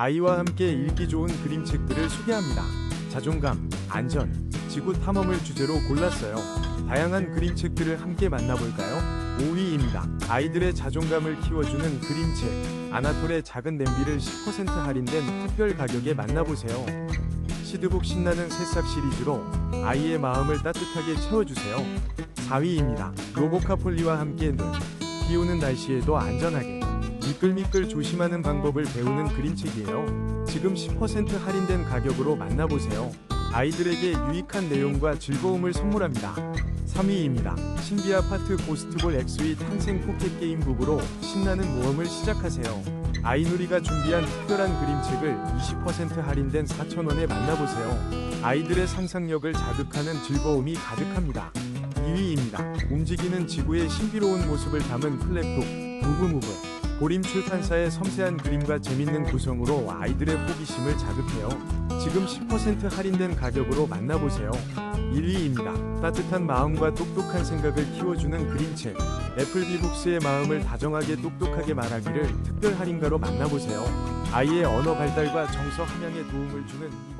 아이와 함께 읽기 좋은 그림책들을 소개합니다. 자존감, 안전, 지구 탐험을 주제로 골랐어요. 다양한 그림책들을 함께 만나볼까요? 5위입니다. 아이들의 자존감을 키워주는 그림책. 아나톨의 작은 냄비를 10% 할인된 특별 가격에 만나보세요. 시드북 신나는 새싹 시리즈로 아이의 마음을 따뜻하게 채워주세요. 4위입니다. 로보카폴리와 함께 눈. 비 오는 날씨에도 안전하게. 미끌미끌 조심하는 방법을 배우는 그림책이에요. 지금 10% 할인된 가격으로 만나보세요. 아이들에게 유익한 내용과 즐거움을 선물합니다. 3위입니다. 신비 아 파트 고스트볼 엑스위 탄생 포켓 게임 부부로 신나는 모험을 시작하세요. 아이누리가 준비한 특별한 그림책을 20% 할인된 4,000원에 만나보세요. 아이들의 상상력을 자극하는 즐거움이 가득합니다. 2위입니다. 움직이는 지구의 신비로운 모습을 담은 플랫북 무브무브 보림 출판사의 섬세한 그림과 재밌는 구성으로 아이들의 호기심을 자극해요. 지금 10% 할인된 가격으로 만나보세요. 1위입니다. 따뜻한 마음과 똑똑한 생각을 키워주는 그림책 애플비북스의 마음을 다정하게 똑똑하게 말하기를 특별 할인가로 만나보세요. 아이의 언어 발달과 정서 함양에 도움을 주는 이